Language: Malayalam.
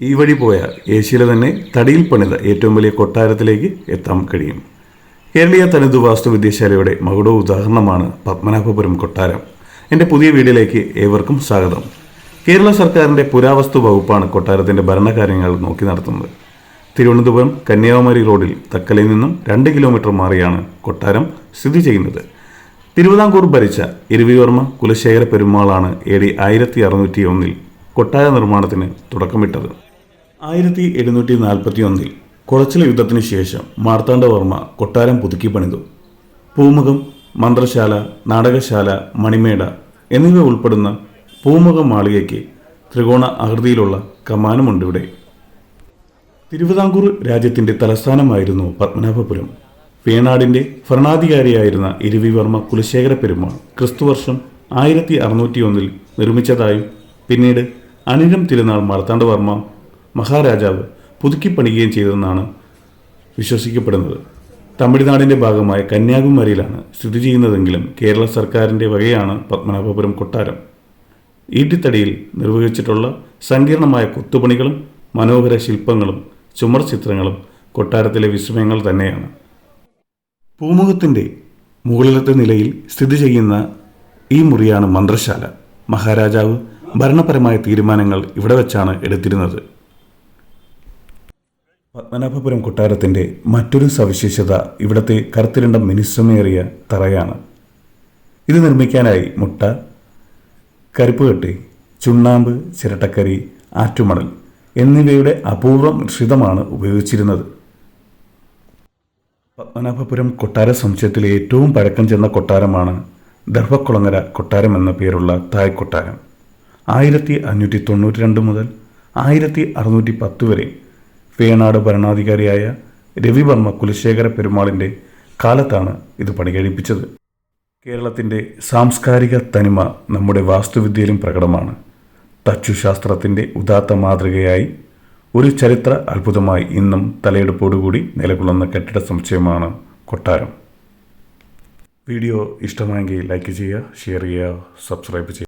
ഈ വഴി പോയാൽ ഏഷ്യയിലെ തന്നെ തടിയിൽ പണിത ഏറ്റവും വലിയ കൊട്ടാരത്തിലേക്ക് എത്താൻ കഴിയും. കേരളീയ തനതു വാസ്തുവിദ്യശാലയുടെ മകുട ഉദാഹരണമാണ് പത്മനാഭപുരം കൊട്ടാരം. എന്റെ പുതിയ വീഡിയോയിലേക്ക് ഏവർക്കും സ്വാഗതം. കേരള സർക്കാരിന്റെ പുരാവസ്തു വകുപ്പാണ് കൊട്ടാരത്തിന്റെ ഭരണകാര്യങ്ങൾ നോക്കി നടത്തുന്നത്. തിരുവനന്തപുരം കന്യാകുമാരി റോഡിൽ തക്കലയിൽ നിന്നും രണ്ട് കിലോമീറ്റർ മാറിയാണ് കൊട്ടാരം സ്ഥിതി ചെയ്യുന്നത്. തിരുവിതാംകൂർ ഭരിച്ച ഇരുവിവർമ്മ കുലശേഖര പെരുമാളാണ് എ ഡി ആയിരത്തി അറുന്നൂറ്റി ഒന്നിൽ കൊട്ടാര നിർമ്മാണത്തിന് തുടക്കമിട്ടത്. ആയിരത്തി എഴുന്നൂറ്റി നാൽപ്പത്തി ഒന്നിൽ കുളച്ചില യുദ്ധത്തിന് ശേഷം മാർത്താണ്ഡവർമ്മ കൊട്ടാരം പുതുക്കി പണിതു. പൂമുഖം മന്ത്രശാല നാടകശാല മണിമേട എന്നിവ ഉൾപ്പെടുന്ന പൂമുഖം മാളികയ്ക്ക് ത്രികോണ ആകൃതിയിലുള്ള കമാനമുണ്ട് ഇവിടെ. തിരുവിതാംകൂർ രാജ്യത്തിന്റെ തലസ്ഥാനമായിരുന്നു പത്മനാഭപുരം. വേണാടിന്റെ ഭരണാധികാരിയായിരുന്ന ഇരുവിവർമ്മ കുലശേഖര പെരുമാൾ ക്രിസ്തുവർഷം ആയിരത്തി അറുന്നൂറ്റി ഒന്നിൽ നിർമ്മിച്ചതായും പിന്നീട് അനിഴം തിരുനാൾ മാർത്താണ്ഡവർമ്മ മഹാരാജാവ് പുതുക്കിപ്പണിയുകയും ചെയ്തതെന്നാണ് വിശ്വസിക്കപ്പെടുന്നത്. തമിഴ്നാടിന്റെ ഭാഗമായ കന്യാകുമാരിയിലാണ് സ്ഥിതി ചെയ്യുന്നതെങ്കിലും കേരള സർക്കാരിന്റെ വകയാണ് പത്മനാഭപുരം കൊട്ടാരം. ഈട്ടിത്തടിയിൽ നിർവഹിച്ചിട്ടുള്ള സങ്കീർണമായ കൊത്തുപണികളും മനോഹര ശില്പങ്ങളും ചുമർ ചിത്രങ്ങളും കൊട്ടാരത്തിലെ വിസ്മയങ്ങൾ തന്നെയാണ്. പൂമുഖത്തിന്റെ മുകളിലത്തെ നിലയിൽ സ്ഥിതി ചെയ്യുന്ന ഈ മുറിയാണ് മന്ത്രശാല. മഹാരാജാവ് ഭരണപരമായ തീരുമാനങ്ങൾ ഇവിടെ വെച്ചാണ് എടുത്തിരുന്നത്. പത്മനാഭപുരം കൊട്ടാരത്തിന്റെ മറ്റൊരു സവിശേഷത ഇവിടത്തെ കറുത്തിരണ്ട മിനുസമേറിയ തറയാണ്. ഇത് നിർമ്മിക്കാനായി മുട്ട കരിപ്പുകെട്ടി ചുണ്ണാമ്പ് ചിരട്ടക്കരി ആറ്റുമണൽ എന്നിവയുടെ അപൂർവ മിശ്രിതമാണ് ഉപയോഗിച്ചിരുന്നത്. പത്മനാഭപുരം കൊട്ടാര സമുച്ചയത്തിലെ ഏറ്റവും പഴക്കം ചെന്ന കൊട്ടാരമാണ് ദർഭക്കുളങ്ങര കൊട്ടാരം എന്ന പേരുള്ള തായ് കൊട്ടാരം. ആയിരത്തി അഞ്ഞൂറ്റി തൊണ്ണൂറ്റി രണ്ട് മുതൽ ആയിരത്തി അറുന്നൂറ്റി പത്ത് വരെ വേണാട് ഭരണാധികാരിയായ രവിവർമ്മ കുലശേഖര പെരുമാളിന്റെ കാലത്താണ് ഇത് പണികഴിപ്പിച്ചത്. കേരളത്തിന്റെ സാംസ്കാരിക തനിമ നമ്മുടെ വാസ്തുവിദ്യയിലും പ്രകടമാണ്. തച്ചുശാസ്ത്രത്തിന്റെ ഉദാത്ത മാതൃകയായി ഒരു ചരിത്ര അത്ഭുതമായി ഇന്നും തലയെടുപ്പോടുകൂടി നിലകൊള്ളുന്ന കെട്ടിട സമുച്ചയമാണ് കൊട്ടാരം. വീഡിയോ ഇഷ്ടമായെങ്കിൽ ലൈക്ക് ചെയ്യുക ഷെയർ ചെയ്യുക സബ്സ്ക്രൈബ് ചെയ്യുക.